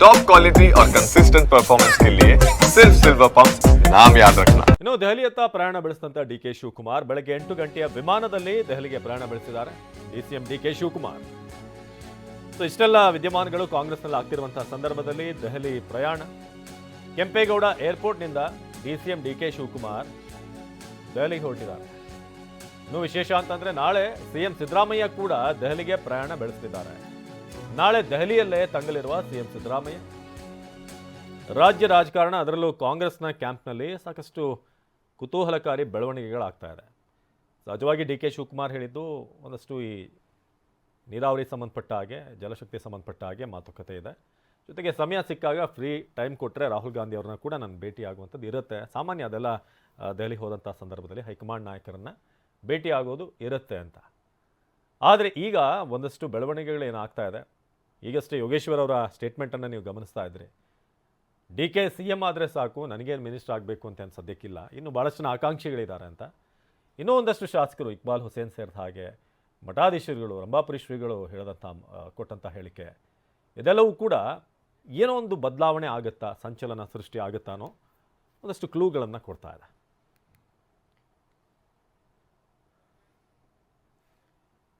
Top quality और consistent performance के लिए सिर्फ सिल्वर पंप नाम याद रखना ಇನ್ನು ದೆಹಲಿಯತ್ತ ಪ್ರಯಾಣ ಬೆಳೆಸಿದಂತ ಡಿ ಕೆ ಶಿವಕುಮಾರ್ ಬೆಳಗ್ಗೆ ಎಂಟು ಗಂಟೆಯ ವಿಮಾನದಲ್ಲಿ ದೆಹಲಿಗೆ ಪ್ರಯಾಣ ಬೆಳೆಸಿದ್ದಾರೆ DCM D K Shivakumar so ಇಷ್ಟೆಲ್ಲ ವಿದ್ಯಮಾನಗಳು ಕಾಂಗ್ರೆಸ್ನಲ್ಲಿ ಆಗ್ತಿರುವಂತಹ ಸಂದರ್ಭದಲ್ಲಿ ದೆಹಲಿ ಪ್ರಯಾಣ ಕೆಂಪೇಗೌಡ ಏರ್ಪೋರ್ಟ್ನಿಂದ ಡಿಸಿಎಂ ಡಿ ಕೆ ಶಿವಕುಮಾರ್ ದೆಹಲಿಗೆ ಹೊರಟಿದ್ದಾರೆ ಇನ್ನು ವಿಶೇಷ ಅಂತಂದ್ರೆ ನಾಳೆ ಸಿಎಂ ಸಿದ್ದರಾಮಯ್ಯ ಕೂಡ ದೆಹಲಿಗೆ ಪ್ರಯಾಣ ಬೆಳೆಸ್ತಿದ್ದಾರೆ ನಾಳೆ ದೆಹಲಿಯಲ್ಲೇ ತಂಗಲಿರುವ ಸಿಎಂ ಸಿದ್ದರಾಮಯ್ಯ. ರಾಜ್ಯ ರಾಜಕಾರಣ, ಅದರಲ್ಲೂ ಕಾಂಗ್ರೆಸ್ನ ಕ್ಯಾಂಪ್ನಲ್ಲಿ ಸಾಕಷ್ಟು ಕುತೂಹಲಕಾರಿ ಬೆಳವಣಿಗೆಗಳಾಗ್ತಾ ಇದೆ. ಸಹಜವಾಗಿ ಡಿ ಕೆ ಶಿವಕುಮಾರ್ ಹೇಳಿದ್ದು ಒಂದಷ್ಟು ಈ ನೀರಾವರಿ ಸಂಬಂಧಪಟ್ಟ ಹಾಗೆ, ಜಲಶಕ್ತಿ ಸಂಬಂಧಪಟ್ಟ ಹಾಗೆ ಮಾತುಕತೆ ಇದೆ. ಜೊತೆಗೆ ಸಮಯ ಸಿಕ್ಕಾಗ ಫ್ರೀ ಟೈಮ್ ಕೊಟ್ಟರೆ ರಾಹುಲ್ ಗಾಂಧಿ ಅವ್ರನ್ನ ಕೂಡ ನಾನು ಭೇಟಿ ಆಗುವಂಥದ್ದು ಇರುತ್ತೆ. ಸಾಮಾನ್ಯ ಅದೆಲ್ಲ ದೆಹಲಿ ಹೋದಂಥ ಸಂದರ್ಭದಲ್ಲಿ ಹೈಕಮಾಂಡ್ ನಾಯಕರನ್ನ ಭೇಟಿ ಆಗೋದು ಇರುತ್ತೆ ಅಂತ. ಆದರೆ ಈಗ ಒಂದಷ್ಟು ಬೆಳವಣಿಗೆಗಳು ಏನಾಗ್ತಾ ಇದೆ? ಈಗಷ್ಟೇ ಯೋಗೇಶ್ವರ್ ಅವರ ಸ್ಟೇಟ್ಮೆಂಟನ್ನು ನೀವು ಗಮನಿಸ್ತಾ ಇದ್ರಿ. ಡಿ ಕೆ ಸಿ ಎಂ ಆದರೆ ಸಾಕು, ನನಗೇನು ಮಿನಿಸ್ಟರ್ ಆಗಬೇಕು ಅಂತ ಏನು ಸದ್ಯಕ್ಕಿಲ್ಲ. ಇನ್ನು ಭಾಳಷ್ಟು ಜನ ಆಕಾಂಕ್ಷಿಗಳಿದ್ದಾರೆ ಅಂತ. ಇನ್ನೂ ಒಂದಷ್ಟು ಶಾಸಕರು ಇಕ್ಬಾಲ್ ಹುಸೇನ್ ಸೇರಿದ ಹಾಗೆ, ಮಠಾಧೀಶರುಗಳು, ರಂಭಾಪುರಿ ಶ್ರೀಗಳು ಹೇಳಿದಂಥ ಕೊಟ್ಟಂಥ ಹೇಳಿಕೆ. ಇದೆಲ್ಲವೂ ಕೂಡ ಏನೋ ಒಂದು ಬದಲಾವಣೆ ಆಗುತ್ತಾ, ಸಂಚಲನ ಸೃಷ್ಟಿ ಆಗುತ್ತಾನೋ, ಒಂದಷ್ಟು ಕ್ಲೂಗಳನ್ನು ಕೊಡ್ತಾ ಇದೆ.